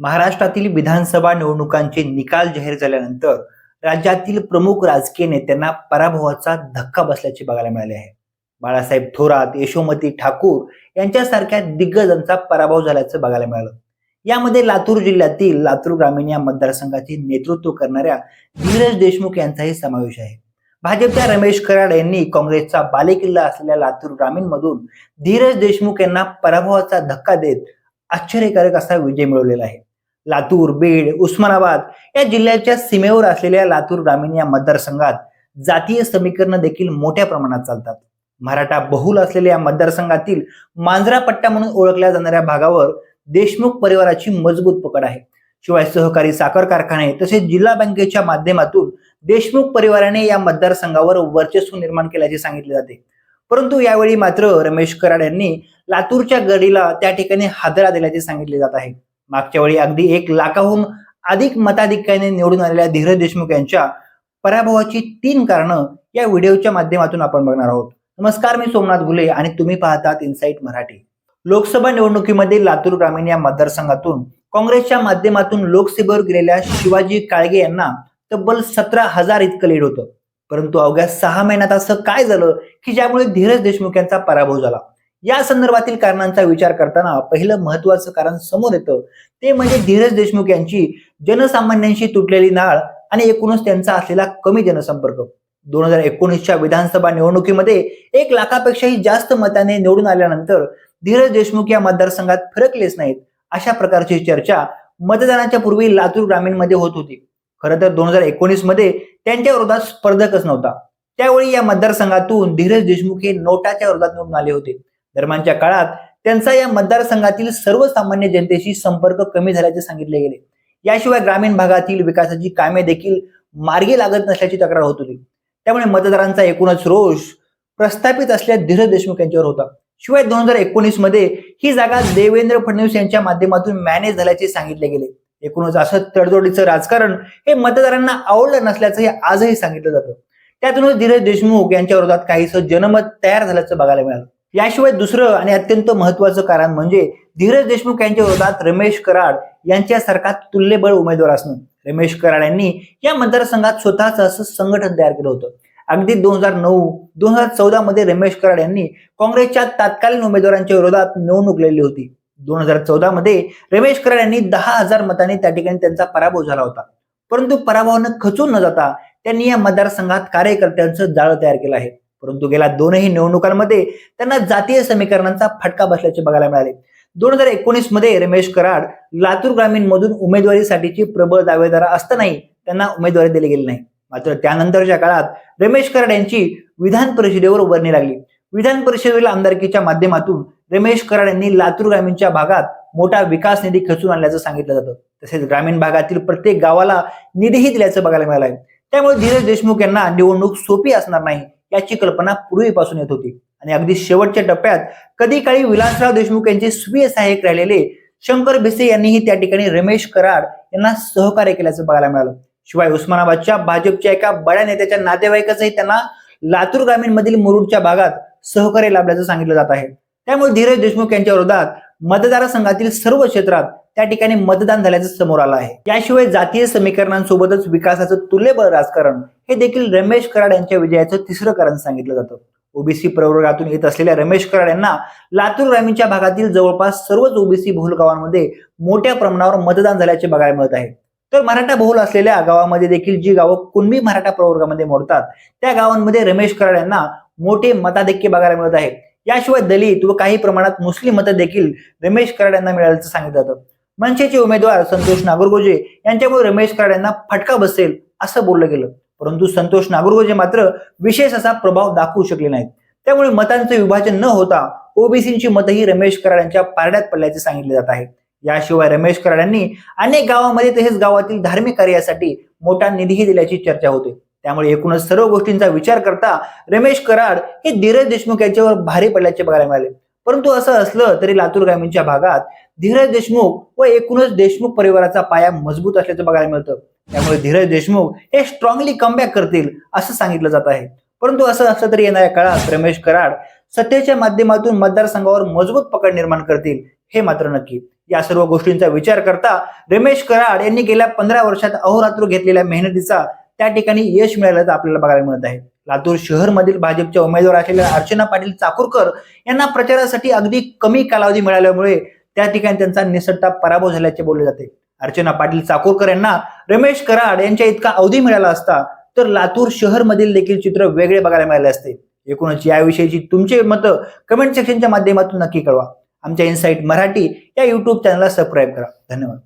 महाराष्ट्रातील विधानसभा निवडणुकांचे निकाल जाहीर झाल्यानंतर राज्यातील प्रमुख राजकीय नेत्यांना पराभवाचा धक्का बसल्याचे बघायला मिळाले आहे. बाळासाहेब थोरात यशोमती ठाकूर यांच्यासारख्या दिग्गजांचा पराभव झाल्याचं बघायला मिळालं. यामध्ये लातूर जिल्ह्यातील लातूर ग्रामीण या मतदारसंघाचे नेतृत्व करणाऱ्या धीरज देशमुख यांचाही समावेश आहे. भाजपच्या रमेश कराड यांनी काँग्रेसचा बालेकिल्ला असलेल्या लातूर ग्रामीण मधून धीरज देशमुख यांना पराभवाचा धक्का देत आश्चर्यकारक असा विजय मिळवलेला आहे. लातूर बीड उस्मानाबाद या जिल्ह्याच्या सीमेवर असलेल्या लातूर ग्रामीण या मतदारसंघात जातीय समीकरण देखील मोठ्या प्रमाणात चालतात. मराठा बहुल असलेल्या या मतदारसंघातील मांजरा पट्टा म्हणून ओळखल्या जाणाऱ्या भागावर देशमुख परिवाराची मजबूत पकड आहे. शिवाय सहकारी साखर कारखाने तसेच जिल्हा बँकेच्या माध्यमातून देशमुख परिवाराने या मतदारसंघावर वर्चस्व निर्माण केल्याचे सांगितले जाते. परंतु यावेळी मात्र रमेश कराड यांनी लातूरच्या गडीला त्या ठिकाणी हादरा दिल्याचे सांगितले जात आहे. मागच्या वेळी अगदी एक लाखाहून अधिक मताधिक्याने निवडून आलेल्या धीरज देशमुख यांच्या पराभवाची तीन कारणं या व्हिडिओच्या माध्यमातून आपण बघणार आहोत. नमस्कार मी सोमनाथ गुले आणि तुम्ही पाहतात इनसाईट मराठी. लोकसभा निवडणुकीमध्ये लातूर ग्रामीण या मतदारसंघातून काँग्रेसच्या माध्यमातून लोकसभेवर गेलेल्या शिवाजी काळगे यांना तब्बल सतरा हजार इतकं लीड होतं. परंतु अवघ्या सहा महिन्यात असं काय झालं की ज्यामुळे धीरज देशमुख यांचा पराभव झाला? या संदर्भातील कारणांचा विचार करताना पहिलं महत्वाचं कारण समोर येतं. ते म्हणजे धीरज देशमुख यांची जनसामान्यांशी तुटलेली नाळ आणि एकूणच त्यांचा असलेला कमी जनसंपर्क. दोन हजार एकोणीसच्या विधानसभा निवडणुकीमध्ये एक लाखापेक्षाही जास्त मताने निवडून आल्यानंतर धीरज देशमुख या मतदारसंघात फिरकलेच नाहीत अशा प्रकारची चर्चा मतदानाच्या पूर्वी लातूर ग्रामीणमध्ये होत होती. खरं तर दोन हजार एकोणीसमध्ये त्यांच्या विरोधात स्पर्धकच नव्हता. त्यावेळी या मतदारसंघातून धीरज देशमुख हे नोटाच्या विरोधात निवडून आले होते. दरम्यानच्या काळात त्यांचा या मतदारसंघातील सर्वसामान्य जनतेशी संपर्क कमी झाल्याचे सांगितले गेले. याशिवाय ग्रामीण भागातील विकासाची कामे देखील मार्गी लागत नसल्याची तक्रार होत होती. त्यामुळे मतदारांचा एकूणच रोष प्रस्थापित असल्या धीरज देशमुख यांच्यावर होता. शिवाय दोन हजार एकोणीसमध्ये ही जागा देवेंद्र फडणवीस यांच्या माध्यमातून मॅनेज झाल्याचे सांगितले गेले. एकूणच असं तडजोडीचं राजकारण हे मतदारांना आवडलं नसल्याचं हे आजही सांगितलं जातं. त्यातूनच धीरज देशमुख यांच्या विरोधात काहीसं जनमत तयार झाल्याचं बघायला मिळालं. याशिवाय दुसरं आणि अत्यंत महत्वाचं कारण म्हणजे धीरज देशमुख यांच्या विरोधात रमेश कराड यांच्यासारखा तुल्यबळ उमेदवार असणं रमेश कराड यांनी या मतदारसंघात स्वतःच असं संघटन तयार केलं होतं. अगदी दोन हजार नऊ दोन हजार चौदा मध्ये रमेश कराड यांनी काँग्रेसच्या तत्कालीन उमेदवारांच्या विरोधात निवडणूक लढली होती. दोन हजार चौदा मध्ये रमेश कराड यांनी दहा हजार मतांनी त्या ठिकाणी त्यांचा पराभव झाला होता. परंतु पराभवानं खचून न जाता त्यांनी या मतदारसंघात कार्यकर्त्यांचं जाळं तयार केलं आहे. परंतु गेल्या दोनही निवडणुकांमध्ये त्यांना जातीय समीकरणांचा फटका बसल्याचे बघायला मिळाले. दोन हजार एकोणीसमध्ये रमेश कराड लातूर ग्रामीण मधून उमेदवारीसाठीची प्रबळ दावेदार असतानाही त्यांना उमेदवारी दिली गेली नाही. मात्र त्यानंतरच्या काळात रमेश कराड यांची विधान परिषदेवर उभारणी लागली. विधान परिषदेला आमदारकीच्या माध्यमातून रमेश कराड यांनी लातूर ग्रामीणच्या भागात मोठा विकास निधी खचून आणल्याचं सांगितलं जातं. तसेच ग्रामीण भागातील प्रत्येक गावाला निधीही दिल्याचं बघायला मिळालं आहे त्यामुळे धीरज देशमुख यांना निवडणूक सोपी असणार नाही. याची कल्पना पूर्वीपासून येत होती. आणि अगदी शेवटच्या टप्प्यात कधी काळी विलासराव देशमुख यांचे स्वीय सहाय्यक राहिलेले शंकर भिसे यांनीही त्या ठिकाणी रमेश कराड यांना सहकार्य केल्याचं बघायला मिळालं. शिवाय उस्मानाबादच्या भाजपच्या एका बड्या नेत्याच्या नातेवाईकाचंही त्यांना लातूर ग्रामीण मधील मुरुडच्या भागात सहकार्य लाभल्याचं सांगितलं जात आहे. त्यामुळे धीरज देशमुख यांच्या विरोधात मतदारसंघातील सर्व क्षेत्रात त्या ठिकाणी मतदान झाल्याचं समोर आलं आहे. याशिवाय जातीय समीकरणांसोबतच विकासाचं तुलेबळ राजकारण हे देखील रमेश कराड यांच्या विजयाचं तिसरं कारण सांगितलं जातं. ओबीसी प्रवर्गातून येत असलेल्या रमेश कराड यांना लातूर ग्रामीणच्या भागातील जवळपास सर्वच ओबीसी बहुल गावांमध्ये मोठ्या प्रमाणावर मतदान झाल्याचे बघायला मिळत आहे. तर मराठा बहुल असलेल्या गावामध्ये देखील जी गावं कुणबी मराठा प्रवर्गामध्ये मोडतात त्या गावांमध्ये रमेश कराड यांना मोठे मताधिक्य बघायला मिळत आहे. याशिवाय दलित व काही प्रमाणात मुस्लिम मतं देखील रमेश कराड यांना मिळाल्याचं सांगितलं जातं. मनसेचे उमेदवार संतोष नागरगोजे यांच्यामुळे रमेश कराड यांना फटका बसेल असं बोललं गेलं. परंतु संतोष नागरगोजे मात्र विशेष असा प्रभाव दाखवू शकले नाहीत. त्यामुळे मतांचं विभाजन न होता ओबीसींची मतही रमेश कराड यांच्या पारड्यात पडल्याचे सांगितले जात आहे. याशिवाय रमेश कराड यांनी अनेक गावांमध्ये तसेच गावातील धार्मिक कार्यासाठी मोठा निधीही दिल्याची चर्चा होते. त्यामुळे एकूणच सर्व गोष्टींचा विचार करता रमेश कराड हे धीरज देशमुख यांच्यावर भारी पडल्याचे बघायला मिळाले. परंतु असं असलं तरी लातूर ग्रामीणच्या भागात धीरज देशमुख व एकूणच देशमुख परिवाराचा पाया मजबूत असल्याचं बघायला मिळतं. त्यामुळे धीरज देशमुख हे स्ट्रॉंगली कमबॅक करतील असं सांगितलं जात आहे. परंतु असं असलं तरी येणाऱ्या काळात रमेश कराड सत्तेच्या माध्यमातून मतदारसंघावर मजबूत पकड निर्माण करतील हे मात्र नक्की. या सर्व गोष्टींचा विचार करता रमेश कराड यांनी गेल्या पंधरा वर्षात अहोरात्र घेतलेल्या मेहनतीचा त्या ठिकाणी यश मिळाल्याचं आपल्याला बघायला मिळत आहे. लातूर शहरमधील भाजपच्या उमेदवार असलेल्या अर्चना पाटील चाकूरकर यांना प्रचारासाठी अगदी कमी कालावधी मिळाल्यामुळे त्या ठिकाणी त्यांचा निसट्टा पराभव झाल्याचे बोलले जाते. अर्चना पाटील चाकूरकर यांना रमेश कराड यांच्या इतका अवधी मिळाला असता तर लातूर शहर मधील देखील चित्र वेगळे बघायला मिळाले असते. एकूणच याविषयीची तुमचे मतं कमेंट सेक्शनच्या माध्यमातून नक्की कळवा. आमच्या इनसाईट मराठी या युट्यूब चॅनलला सबस्क्राईब करा. धन्यवाद.